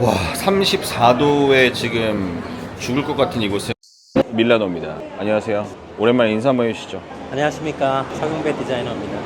와 34도에 지금 죽을 것 같은 이곳은 밀라노입니다. 안녕하세요. 오랜만에 인사 한번 해주시죠. 안녕하십니까. 서경배 디자이너입니다.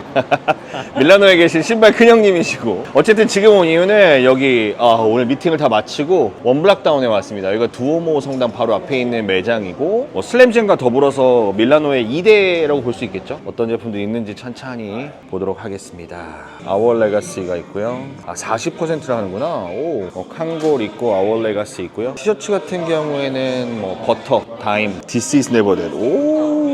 밀라노에 계신 신발 큰형님이시고 어쨌든 지금 온 이유는 여기 아, 오늘 미팅을 다 마치고 원블락다운에 왔습니다. 여기가 두오모 성당 바로 앞에 있는 매장이고 뭐 슬램잼과 더불어서 밀라노의 2대라고 볼 수 있겠죠? 어떤 제품들이 있는지 천천히 보도록 하겠습니다. 아워 레가시가 있고요. 아 40%를 하는구나. 오 어, 칸골 있고 아워 레가시 있고요. 티셔츠 같은 경우에는 뭐 버터 다임 is never dead. 오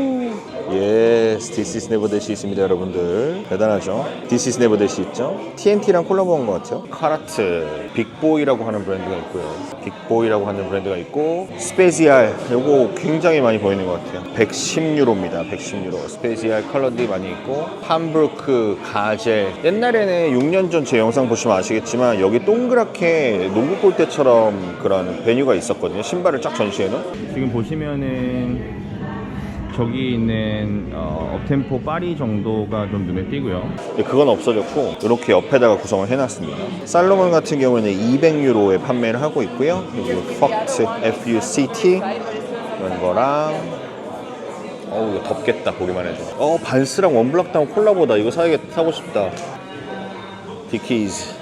예스, is Never Dead이 있습니다, 여러분들. 대단하죠? Is Never Dead이 있죠? TNT랑 콜라보한 것 같아요. 카라트, 빅보이라고 하는 브랜드가 있고요. 빅보이라고 하는 브랜드가 있고, 스페지알, 요거 굉장히 많이 보이는 것 같아요. 110유로입니다, 110유로. 스페지알 컬러들이 많이 있고, 팜브루크, 가젤. 옛날에는 6년 전 제 영상 보시면 아시겠지만, 여기 동그랗게 농구 골대처럼 그런 베뉴가 있었거든요. 신발을 쫙 전시해 놓은. 지금 보시면은 저기 있는 어, 업템포 파리 정도가 좀 눈에 띄고요. 그건 없어졌고 이렇게 옆에다가 구성을 해놨습니다. 살로몬 같은 경우에는 200유로에 판매를 하고 있고요. 그리고 퍽트 FUCT 이런 거랑 어우 이거 덥겠다 보기만 해도. 어 반스랑 원블럭다운 콜라보다 이거 사야겠 사고 싶다. 디키즈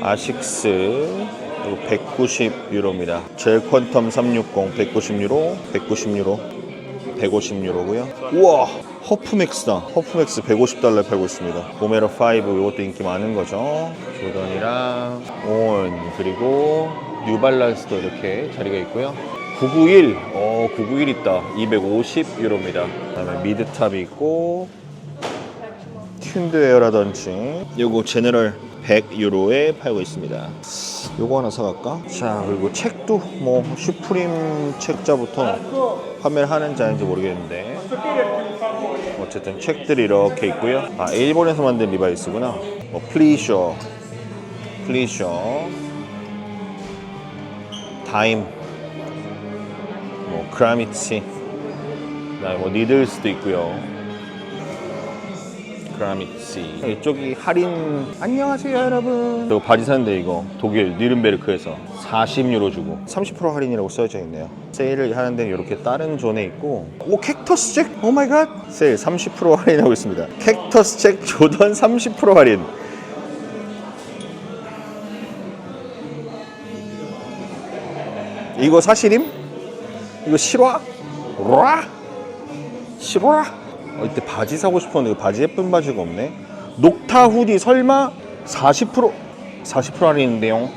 아식스 그리고 190유로입니다. 젤 퀀텀 360 190유로 190유로 150유로고요. 우와! 허프맥스다. 허프맥스 150달러에 팔고 있습니다. 보메로 5 이것도 인기 많은 거죠. 조던이랑 온 그리고 뉴발란스도 이렇게 자리가 있고요. 991, 어 991 있다. 250유로입니다. 그다음에 미드탑이 있고 튠드 에어라든지 요거 제너럴 100유로에 팔고 있습니다. 요거 하나 사갈까? 자 그리고 책도 뭐 슈프림 책자부터 판매를 하는지 아닌지 모르겠는데 어쨌든 책들이 이렇게 있고요. 아 일본에서 만든 리바이스구나. 뭐 플리셔, 플리셔, 다임, 뭐 그라미치, 그다음에 뭐 니들스도 있고요. 그라미치. 이쪽이 할인. 안녕하세요 여러분. 이거 바지 샀는데 이거 독일 니른베르크에서 40유로 주고. 30% 할인이라고 써져 있네요. 세일을 하는 데는 이렇게 다른 존에 있고. 오 캡터스 책 오마이갓! 세일 30% 할인하고 있습니다. 캡터스 책 조던 30% 할인. 이거 사실임? 이거 실화? 라? 실화? 어, 이때 바지 사고 싶었는데 바지 예쁜 바지가 없네. 녹타 후디 설마 40% 40% 할인인데요.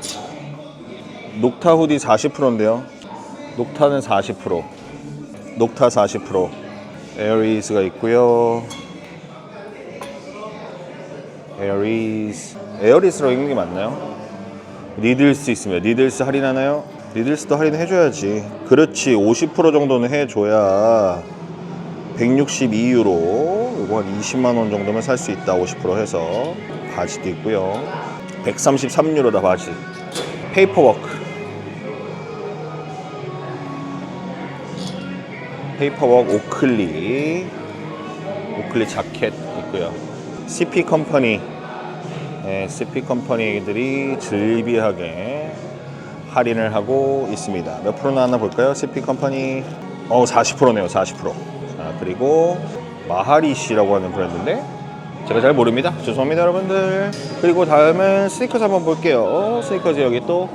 녹타 후디 40%인데요. 녹타는 40%. 녹타 40%. 에어리스가 있고요. 에어리스. 에어리스로 읽는 게 맞나요? 니들스 있습니다. 니들스 할인하나요? 니들스도 할인해줘야지. 그렇지. 50% 정도는 해줘야 162유로 이거 한 20만 원 정도면 살 수 있다 50% 해서 바지도 있고요. 133유로다 바지. 페이퍼워크. 페이퍼워크 오클리. 오클리 자켓 있고요. CP 컴퍼니. 네, CP 컴퍼니들이 즐비하게 할인을 하고 있습니다. 몇 프로 나왔나 볼까요? CP 컴퍼니? 어 40%네요 40% 자, 그리고 마하리시라고 하는 브랜드인데 제가 잘 모릅니다. 죄송합니다, 여러분들. 그리고 다음은 스니커즈 한번 볼게요. 스니커즈 여기 또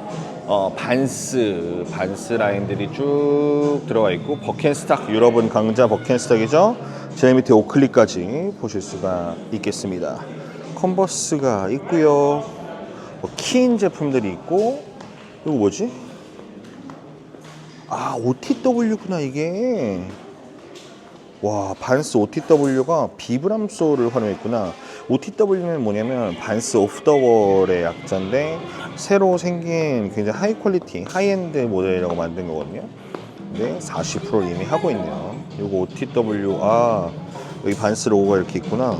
어, 반스, 반스 라인들이 쭉 들어가 있고 버켄스탁, 유럽은 강자 버켄스탁이죠. 제일 밑에 오클리까지 보실 수가 있겠습니다. 컨버스가 있고요. 뭐 키인 제품들이 있고 이거 뭐지? 아, OTW구나 이게. 와 반스 OTW가 비브람소를 활용했구나. OTW는 뭐냐면 반스 오프 더 월의 약자인데 새로 생긴 굉장히 하이 퀄리티 하이엔드 모델이라고 만든 거거든요. 근데 40%를 이미 하고 있네요. 이거 OTW 아 여기 반스 로고가 이렇게 있구나.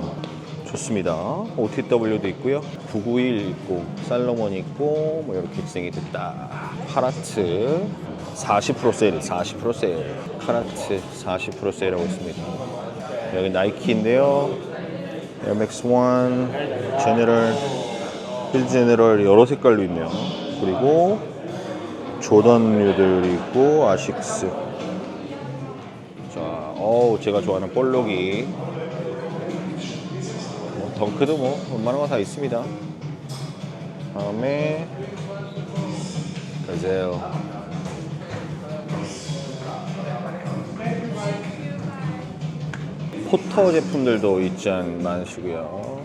좋습니다. OTW도 있고요. 991 있고 살로몬 있고 뭐 이렇게 진행이 됐다. 파라트 40% 세일, 40% 세일. 카라트 40% 세일하고 있습니다. 여기 나이키인데요. 에어맥스 1, 제네럴, 힐 제네럴 여러 색깔로 있네요. 그리고 조던류들 있고 아식스. 자, 어우 제가 좋아하는 볼록이. 뭐, 덩크도 뭐 웬만한 거 다 있습니다. 다음에 보세요. 포터 제품들도 있지 않 많으시고요.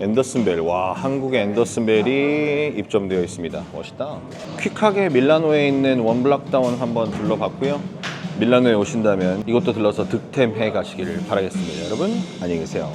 앤더슨 벨, 와 한국의 앤더슨 벨이 입점되어 있습니다. 멋있다. 퀵하게 밀라노에 있는 원블락다운 한번 둘러봤고요. 밀라노에 오신다면 이것도 들러서 득템해 가시기를 바라겠습니다. 여러분 안녕히 계세요.